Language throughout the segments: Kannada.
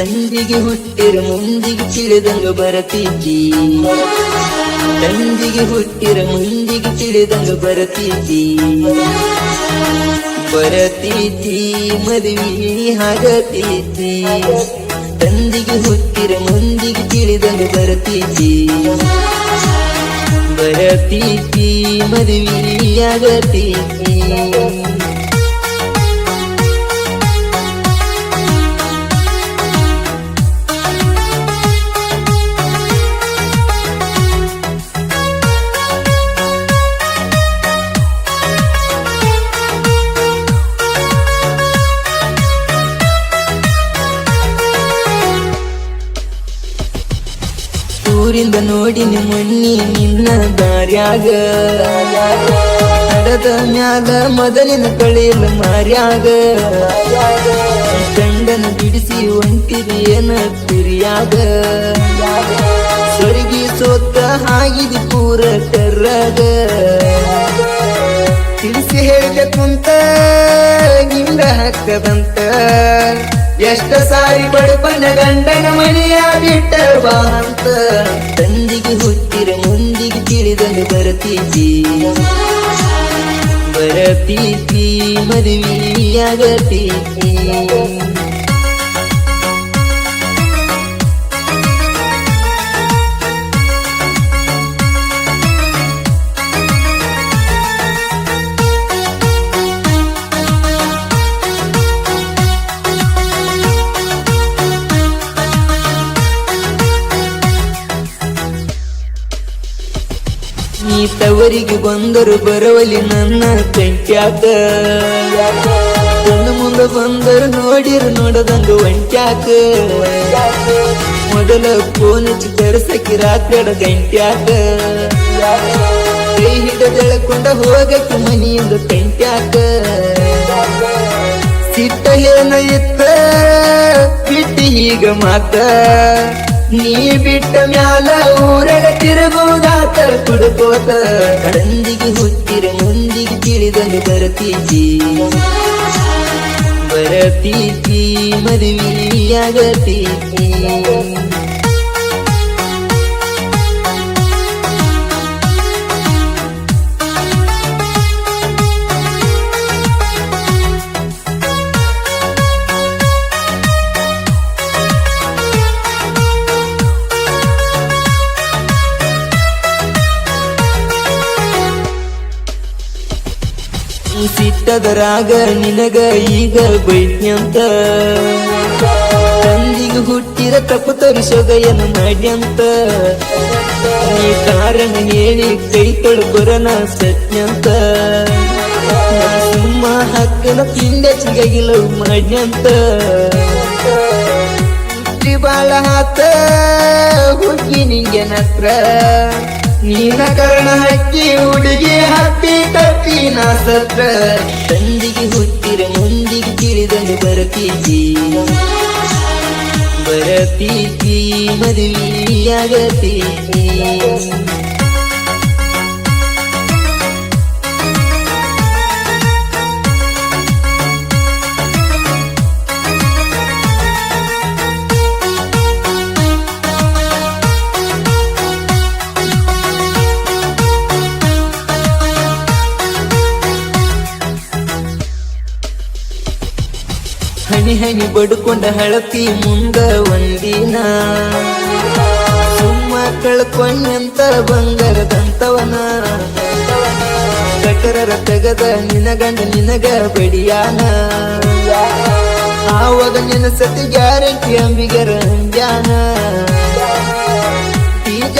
ತಂದಿಗೆ ಹುಟ್ಟಿರ ಮುಂದಿಗೆ ತಿಳಿದಂಗ ಬರತಿದ್ದಿ ತಂದಿಗೆ ಹುಟ್ಟಿರ ಮುಂದಿಗೆ ತಿಳಿದಂಗ ಬರತಿದ್ದಿ ಬರತಿದ್ದಿ ಮದುವೆ ಹಾಗತಿದ್ದಿ ತಂದಿಗೆ ಹುಟ್ಟಿರ ಮುಂದಿಗೆ ತಿಳಿದಂಗ ಬರತಿದ್ದಿ ಬರತಿದ್ದಿ ಮದುವೆ ಆಗತೀತಿ. ಊರಿಂದ ನೋಡಿನಿ ಮಣ್ಣಿ ನಿನ್ನ ದಾರ್ಯಾಗ. ಹಡದ ಮ್ಯಾಗ ಮೊದಲಿನ ಕಳೆಯಲು ಮಾರ್ಯಾಗ. ಗಂಡನ ಬಿಡಿಸಿ ಒಂಟಿರಿ ಏನ ತಿರಿಯಾಗ. ಸರಿಗಿ ಸೋತ ಹಾಗಿದಿ ಪೂರ ಕರ್ರಾಗ ತಿಳಿಸಿ ಹೇಳಿದ ಕುಂತ ನಿಂದ ಹಕ್ಕದಂತ ಎಷ್ಟ ಸಾರಿ ಬಡಪನ ಗಂಡನ ಮನೆಯ ಬಿಟ್ಟ ಬಾ ಅಂತ ತಂದಿಗೆ ಹುಟ್ಟಿರ, ಮುಂದಿಗೆ ತಿಳಿದನು ಬರತೀತಿ. ಬರತೀತಿ, ಮದುವೆಯಾಗತೀತಿ. ನೀ ತವರಿಗೆ ಬಂದರು ಬರವಲಿ ನನ್ನ ಕಂಟ್ಯಾಕ ಕಣ್ಣು ಮುಂದೆ ಬಂದರು ನೋಡಿರು ನೋಡದಂದು ಒಂಟ್ಯಾಕ ಮೊದಲ ಫೋನ್ ಹಚ್ಚಿ ತರಸಕಿ ರಾತ್ರಿ ಗಂಟ್ಯಾಕ ಕೈ ಹಿಡದೆಳಕೊಂಡ ಹೋಗಕ್ಕೆ ಮನೆಯಿಂದ ಕಂಟ್ಯಾಕ ಸಿಟ್ಟ ಏನ ಇತ್ತ, ಬಿಟ್ಟಿ ಈಗ ಮಾತ ನೀ ಬಿಟ್ಟ ಮ್ಯಾಲ ಊರಗ ಕುಡ್ಕೋತ ಕಡಂದಿಗೆ ಹುಟ್ಟಿರ ಮುಂದಿಗೆ ತಿಳಿದನು ಬರತೀತಿ ಬರತೀತಿ ಮದುವೆಯಾಗತೀತಿ ಈ ನಿನಗೆ ಈಗ ಬೈದ್ಯಂತ. ತಂದಿಗೆ ಹುಟ್ಟಿರ ತಪ್ಪು ತರಿಸೋಗಯ್ಯನ ಮಾಡ್ಯಂತ. ನೀ ಕಾರಣ ಹೇಳಿ ಕೈ ತೊಳ್ಬರನ ಸತ್ಯಂತ. ಸುಮ್ಮ ಹಕ್ಕನ ತಿಂಡೆ ಚಿಗಗಿಲ ಮಾಡ್ಯಂತ. ಬಾಳ ಹಾತ ಹುಡುಗಿ ನಿಂಗೆ ನತ್ರ. ನೀನ ಕರ್ಣ ಹಕ್ಕಿ ಹುಡುಗಿ ಹತ್ತಿ ತಪ್ಪಿ ನಾ ಸತ್ರ. ತಂದಿಗೆ ಹುಟ್ಟಿರ, ಮುಂದಿಗೆ ತಿಳಿದನು ಬರತೀತಿ. ಬರತೀತಿ, ಮದುವೆಯಾಗತೀತಿ. ಹನಿ ಹನಿ ಬಡ್ಕೊಂಡ ಹಳತಿ ಮುಂದ ಒಂದಿನ. ಸುಮ್ಮ ಕಳ್ಕೊಂಡಂತ ಬಂಗಾರದಂತವನ ಕಟರರ ತೆಗದ ನಿನಗಂಡ ನಿನಗ ಬಡಿಯಾನ. ಆವಾಗ ನಿನ್ನ ಸತಿ ಗ್ಯಾರಂಟಿ ಅಂಬಿಗರ ಅಂಜಾನ ಬೀಜ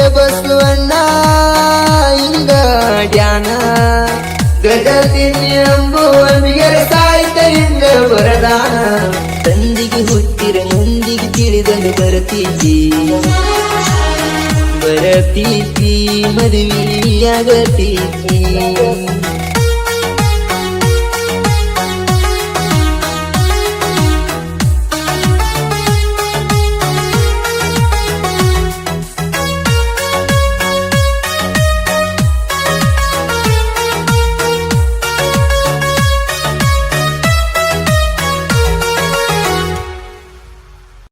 ಅಣ್ಣ ಹಿಂಗ ಡ್ಯಾನ ಗದತಿನಿ ಅಂಬು ಅಂಬಿಗರ ಹಿಂಗ ವರದಾನ. ತಂದಿಗೆ ಹುತ್ತಿರ ನಂದಿಗೆ ತಿಳಿದನು ಬರತೀತಿ. ಬರತೀತಿ ಮದುವೆಯಾಗತೀತಿ